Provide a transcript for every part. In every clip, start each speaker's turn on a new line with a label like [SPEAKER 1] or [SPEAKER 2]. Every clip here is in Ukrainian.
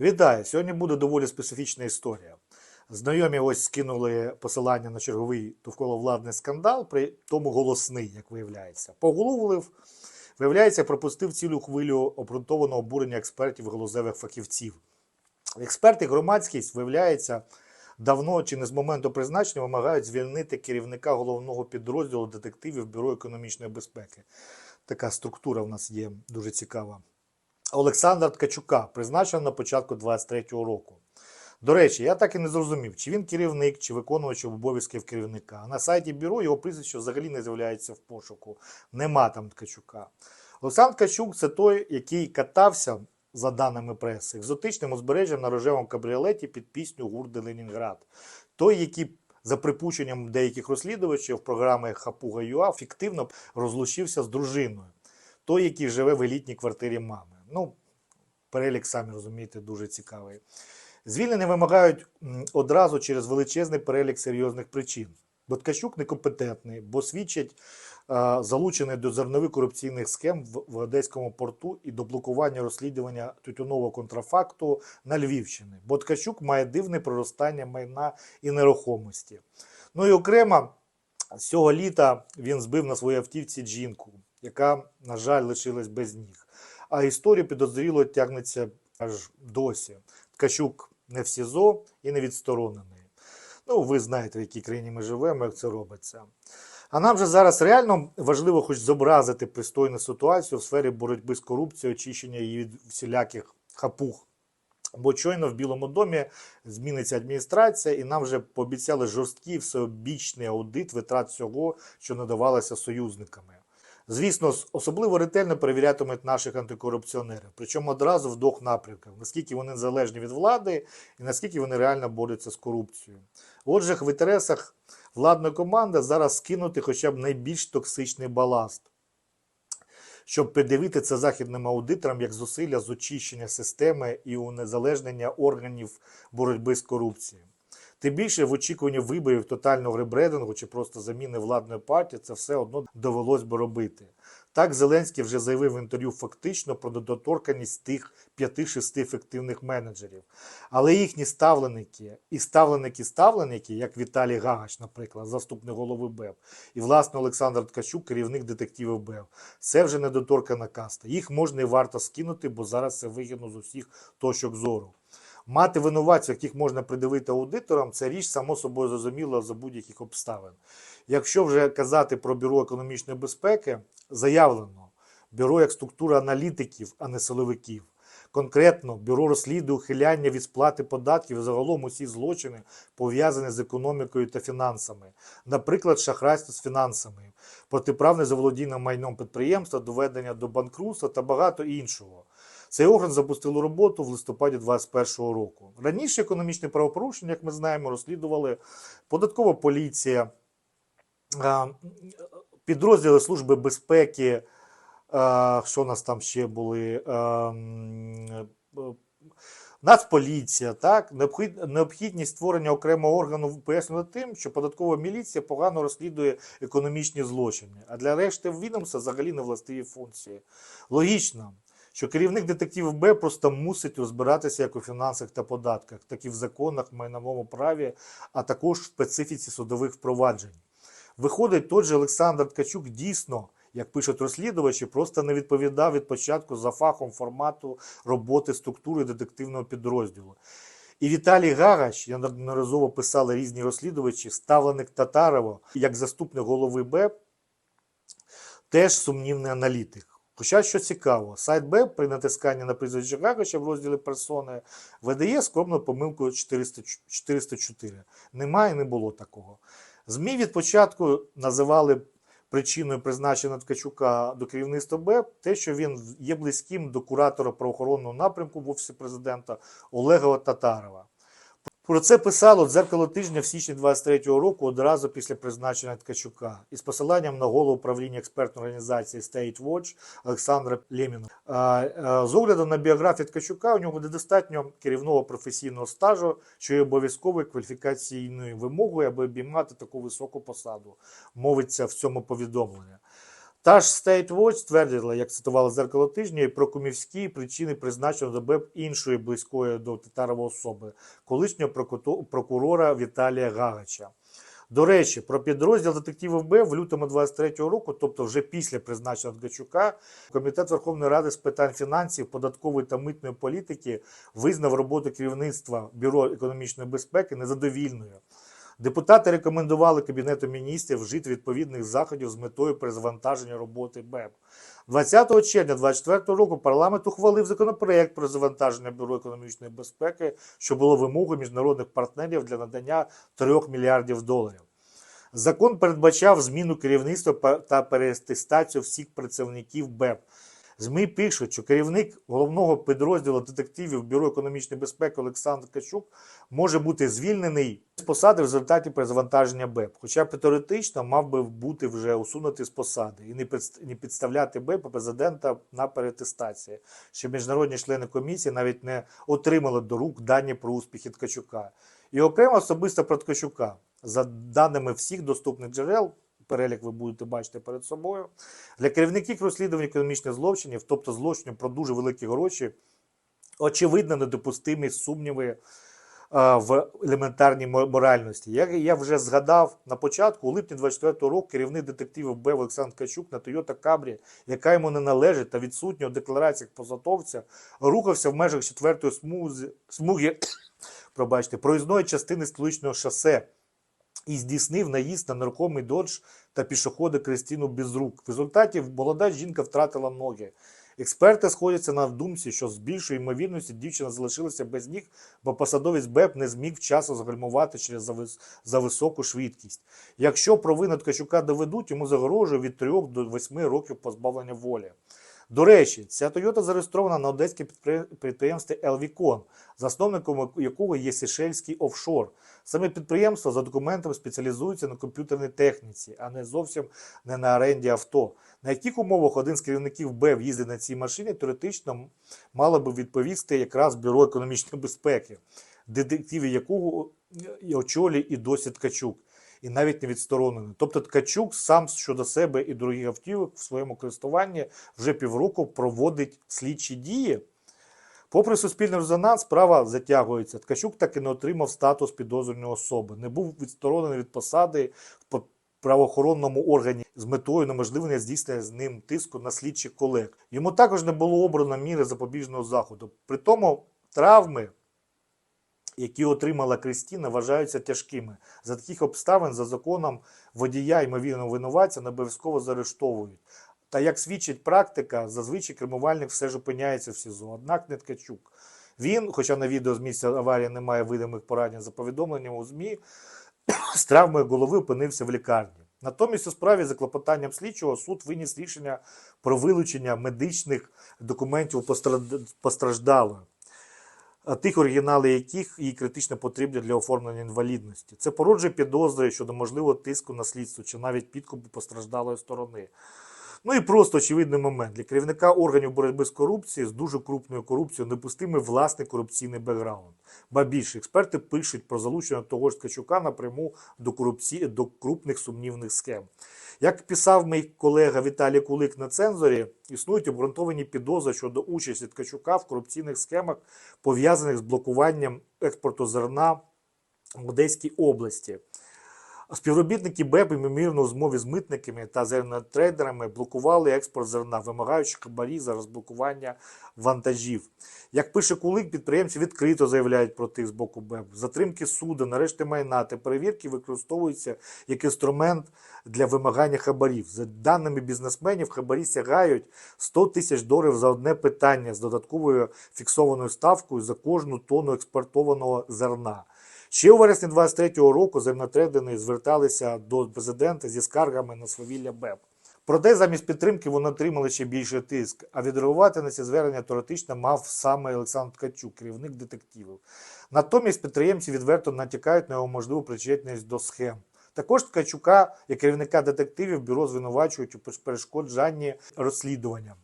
[SPEAKER 1] Вітаю! Сьогодні буде доволі специфічна історія. Знайомі ось скинули посилання на черговий довкола скандал, при тому голосний, як виявляється. Поголовив, виявляється, пропустив цілу хвилю обґрунтованого обурення експертів галузевих фахівців. Експерти громадськість, виявляється, давно чи не з моменту призначення вимагають звільнити керівника головного підрозділу детективів Бюро економічної безпеки. Така структура в нас є дуже цікава. Олександра Ткачука, призначено на початку 23-го року. До речі, я так і не зрозумів, чи він керівник, чи виконувач обов'язків керівника. На сайті бюро його прізвище взагалі не з'являється в пошуку. Нема там Ткачука. Олександр Ткачук це той, який катався, за даними преси, екзотичним узбережжям на рожевому кабріолеті під пісню Гурди Ленінград. Той, який за припущенням деяких розслідувачів програми Хапуга ЮА фіктивно розлучився з дружиною. Той, який живе в елітній квартирі мами. Ну, перелік, самі розумієте, дуже цікавий. Звільнення вимагають одразу через величезний перелік серйозних причин. Бо Ткачук некомпетентний, бо свідчить е, залучений до зернових корупційних схем в, в Одеському порту і до блокування розслідування тютюнового контрафакту на Львівщині. Бо Ткачук має дивне проростання майна і нерухомості. Ну і окремо з цього літа він збив на своїй автівці жінку, яка, на жаль, лишилась без ніг. А історія підозріло тягнеться аж досі. Ткачук не в СІЗО і не відсторонений. Ну, ви знаєте, в якій країні ми живемо, як це робиться. А нам же зараз реально важливо хоч зобразити пристойну ситуацію в сфері боротьби з корупцією, очищення її від всіляких хапух. Бо щойно в Білому домі зміниться адміністрація, і нам вже пообіцяли жорсткий всеобічний аудит витрат всього, що надавалося союзниками. Звісно, особливо ретельно перевірятимуть наших антикорупціонерів, причому одразу в двох напрямках: наскільки вони залежні від влади і наскільки вони реально борються з корупцією. Отже, в інтересах владної команди зараз скинути хоча б найбільш токсичний баласт, щоб придивити це західним аудиторам як зусилля з очищення системи і унезалежнення органів боротьби з корупцією. Тим більше в очікуванні виборів тотального ребрендингу чи просто заміни владної партії це все одно довелось би робити. Так Зеленський вже заявив в інтерв'ю фактично про недоторканність тих 5-6 ефективних менеджерів. Але їхні ставленики і ставленики-ставленики, як Віталій Гагач, наприклад, заступник голови БЕП, і власне Олександр Ткачук, керівник детективів БЕП, це вже недоторкана каста. Їх можна і варто скинути, бо зараз це вигідно з усіх точок зору. Мати винуватців, яких можна придивити аудиторам, це річ само собою зрозуміла за будь-яких обставин. Якщо вже казати про бюро економічної безпеки, заявлено бюро як структура аналітиків, а не силовиків. Конкретно бюро розслідує ухиляння від сплати податків і загалом усі злочини пов'язані з економікою та фінансами, наприклад, шахрайство з фінансами, протиправне заволодіння майном підприємства, доведення до банкрутства та багато іншого. Цей орган запустили роботу в листопаді 2021 року. Раніше економічні правопорушення, як ми знаємо, розслідували податкова поліція, підрозділи Служби безпеки, що у нас там ще були. Нацполіція, так, необхідність створення окремого органу пояснювали тим, що податкова міліція погано розслідує економічні злочини, а для решти відомства взагалі не властиві функції. Логічно, що керівник детективів Б просто мусить розбиратися як у фінансах та податках, так і в законах, майновому праві, а також в специфіці судових впроваджень. Виходить, той же Олександр Ткачук дійсно, як пишуть розслідувачі, просто не відповідав від початку за фахом формату роботи структури детективного підрозділу. І Віталій Гагач, я неодноразово писали різні розслідувачі, ставленик Татарова, як заступник голови БЕП, теж сумнівний аналітик. Хоча, що цікаво, сайт БЕП при натисканні на прізвище Гагача в розділі персони видає скромну помилку 400 404. Немає, не було такого. ЗМІ від початку називали причиною призначення Ткачука до керівництва БЕП те, що він є близьким до куратора правоохоронного напрямку в Офісі президента Олега Татарова. Про це писало дзеркало тижня в січні 23-го року одразу після призначення Ткачука із посиланням на голову управління експертної організації State Watch Олександра Лєміна. З огляду на біографію Ткачука у нього недостатньо керівного професійного стажу, що є обов'язковою кваліфікаційною вимогою, аби обіймати таку високу посаду. Мовиться в цьому повідомленні. Та ж State Watch ствердила, як цитувала зеркало тижня, і про кумівські причини призначення до БЕП іншої близької до Титарова особи, колишнього прокурора Віталія Гагача. До речі, про підрозділ детективів Б в лютому 23-го року, тобто вже після призначення Ткачука, Комітет Верховної Ради з питань фінансів, податкової та митної політики визнав роботу керівництва Бюро економічної безпеки незадовільною. Депутати рекомендували Кабінету міністрів вжити відповідних заходів з метою перезавантаження роботи БЕП. 20 червня 2024 року парламент ухвалив законопроект про завантаження Бюро економічної безпеки, що було вимогою міжнародних партнерів для надання 3 мільярдів доларів. Закон передбачав зміну керівництва та переатестацію всіх працівників БЕП. ЗМІ пишуть, що керівник головного підрозділу детективів Бюро економічної безпеки Олександр Качук може бути звільнений з посади в результаті перезавантаження БЕП. Хоча теоретично мав би бути вже усунутий з посади і не підст- не підставляти БЕП президента на переатестації. Що міжнародні члени комісії навіть не отримали до рук дані про успіхи Ткачука. І окремо особисто про Ткачука. За даними всіх доступних джерел, перелік ви будете бачити перед собою, для керівників розслідування економічних злочинів, тобто злочинів про дуже великі гроші, очевидно недопустимі сумніви в елементарній моральності. Як я вже згадав на початку, у липні 24-го року керівник детективів Б. Олександр Качук на Toyota Camry, яка йому не належить та відсутня у деклараціях посадовця, рухався в межах четвертої смузи, смуги пробачте, проїзної частини столичного шосе і здійснив наїзд на нерухомий додж та пішохода Кристину Безрук. В результаті молода жінка втратила ноги. Експерти сходяться на думці, що з більшою ймовірністю дівчина залишилася без ніг, бо посадовець БЕП не зміг вчасно загальмувати через завис- зависоку швидкість. Якщо провину Ткачука доведуть, йому загрожує від 3 до 8 років позбавлення волі. До речі, ця Toyota зареєстрована на підпри- підприємстві Елвікон, засновником якого є Сішельський офшор. Саме підприємство за документами спеціалізується на комп'ютерній техніці, а не зовсім не на оренді авто. На яких умовах один з керівників БЕВ їздить на цій машині, теоретично мало би відповісти якраз Бюро економічної безпеки, детективі якого і очолює і досі Ткачук, і навіть не відсторонений. Тобто Ткачук сам щодо себе і других автівок в своєму користуванні вже півроку проводить слідчі дії. Попри суспільний резонанс, справа затягується. Ткачук так і не отримав статус підозрюваної особи, не був відсторонений від посади в правоохоронному органі з метою унеможливлення здійснення з ним тиску на слідчих колег. Йому також не було обрано міри запобіжного заходу. При тому травми, які отримала Кристіна, вважаються тяжкими. За таких обставин, за законом, водія, ймовірно, винуватця не обов'язково заарештовують. Та як свідчить практика, зазвичай кермувальник все ж опиняється в СІЗО. Однак не Ткачук. Він, хоча на відео з місця аварії немає видимих поранень за повідомленням у ЗМІ, з травмою голови опинився в лікарні. Натомість у справі за клопотанням слідчого суд виніс рішення про вилучення медичних документів а тих оригінали яких їй критично потрібні для оформлення інвалідності. Це породжує підозри щодо можливого тиску на слідство чи навіть підкупу постраждалої сторони. Ну і просто очевидний момент для керівника органів боротьби з корупцією з дуже крупною корупцією непустимий власний корупційний бекграунд. Ба більше експерти пишуть про залучення того ж Ткачука напряму до корупції до крупних сумнівних схем. Як писав мій колега Віталій Кулик на цензорі, існують обґрунтовані підозри щодо участі Ткачука в корупційних схемах, пов'язаних з блокуванням експорту зерна в Одеській області. Співробітники БЕП, ймовірно, у змові з митниками та зернотрейдерами блокували експорт зерна, вимагаючи хабарі за розблокування вантажів. Як пише Кулик, підприємці відкрито заявляють про тих з боку БЕП. Затримки суду, нарешті майна та перевірки використовуються як інструмент для вимагання хабарів. За даними бізнесменів, хабарі сягають 100 тисяч доларів за одне питання з додатковою фіксованою ставкою за кожну тонну експортованого зерна. Ще у вересні 23-го року зернотрейдери зверталися до президента зі скаргами на свавілля БЕП. Проте замість підтримки вони отримали ще більший тиск. А відреагувати на ці звернення теоретично мав саме Олександр Ткачук, керівник детективів. Натомість підприємці відверто натякають на його можливу причетність до схем. Також Ткачука, як керівника детективів, бюро звинувачують у перешкоджанні розслідуванням.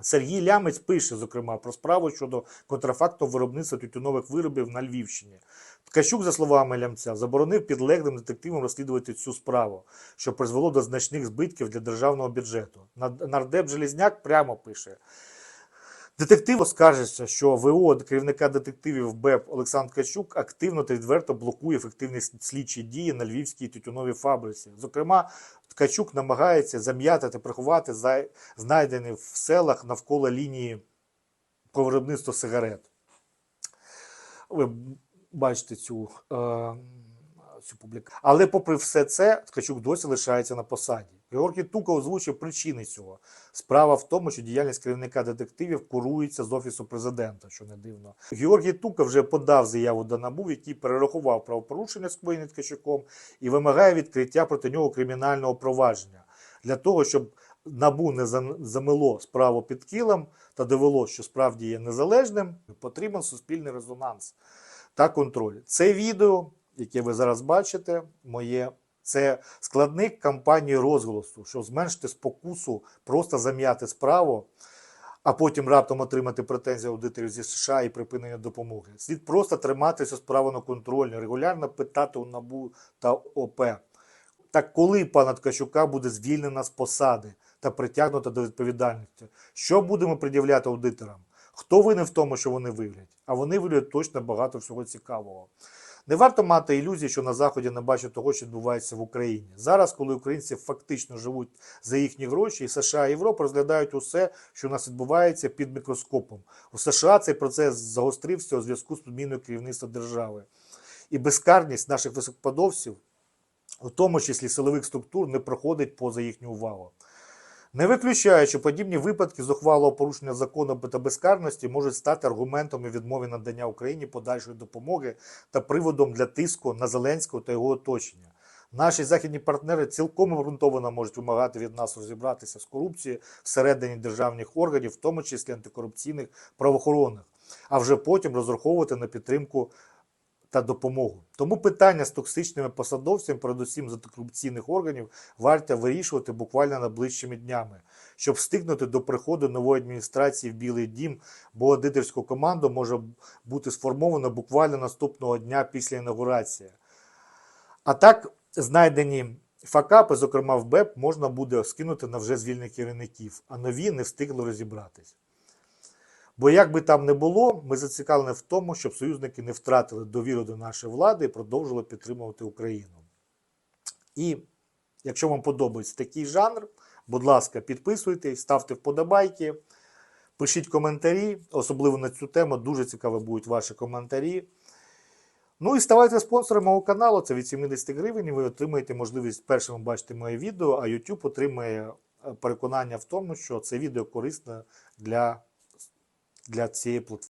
[SPEAKER 1] Сергій Лямець пише, зокрема, про справу щодо контрафактного виробництва тютюнових виробів на Львівщині. Ткачук, за словами Лямця, заборонив підлеглим детективам розслідувати цю справу, що призвело до значних збитків для державного бюджету. Нардеп Желізняк прямо пише. Детектив скаржиться, що ВО керівника детективів БЕП Олександр Ткачук активно та відверто блокує ефективні слідчі дії на львівській тютюновій фабриці. Зокрема, Ткачук намагається зам'яти та приховати знайдені в селах навколо лінії по виробництву сигарет. Ви бачите цю, е, цю публікацію. Але попри все це, Ткачук досі лишається на посаді. Георгій Тука озвучив причини цього. Справа в тому, що діяльність керівника детективів курується з офісу президента, що не дивно. Георгій Тука вже подав заяву до НАБУ, в якій перерахував правопорушення скоєні Ткачуком і вимагає відкриття проти нього кримінального провадження для того, щоб НАБУ не за- замило справу під килом та довело, що справді є незалежним, потрібен суспільний резонанс та контроль. Це відео, яке ви зараз бачите, моє. Це складник кампанії розголосу, щоб зменшити спокусу, просто зам'яти справу, а потім раптом отримати претензії аудиторів зі США і припинення допомоги. Слід просто тримати цю справу на контролі, регулярно питати у НАБУ та ОП. Так коли пана Ткачука буде звільнена з посади та притягнута до відповідальності? Що будемо пред'являти аудиторам? Хто винен в тому, що вони виявлять? А вони виявлять точно багато всього цікавого. Не варто мати ілюзії, що на Заході не бачать того, що відбувається в Україні. Зараз, коли українці фактично живуть за їхні гроші, і США і Європа розглядають усе, що у нас відбувається під мікроскопом. У США цей процес загострився у зв'язку з зміною керівництва держави. І безкарність наших високопадовців, у тому числі силових структур, не проходить поза їхню увагу. Не виключаю, що подібні випадки зухвалого порушення закону та безкарності можуть стати аргументом у відмові надання Україні подальшої допомоги та приводом для тиску на Зеленського та його оточення. Наші західні партнери цілком обґрунтовано можуть вимагати від нас розібратися з корупцією всередині державних органів, в тому числі антикорупційних правоохоронних, а вже потім розраховувати на підтримку та допомогу. Тому питання з токсичними посадовцями, передусім з антикорупційних органів, варто вирішувати буквально найближчими днями, щоб встигнути до приходу нової адміністрації в Білий Дім, бо аудиторську команду може бути сформовано буквально наступного дня після інаугурації. А так, знайдені факапи, зокрема в БЕП, можна буде скинути на вже звільнених керівників, а нові не встигли розібратись. Бо як би там не було, ми зацікавлені в тому, щоб союзники не втратили довіру до нашої влади і продовжували підтримувати Україну. І якщо вам подобається такий жанр, будь ласка, підписуйтесь, ставте вподобайки, пишіть коментарі, особливо на цю тему, дуже цікаві будуть ваші коментарі. Ну і ставайте спонсором мого каналу, це від 70 гривень, ви отримаєте можливість першим бачити моє відео, а YouTube отримає е, переконання в тому, що це відео корисне для, для цієї платформи.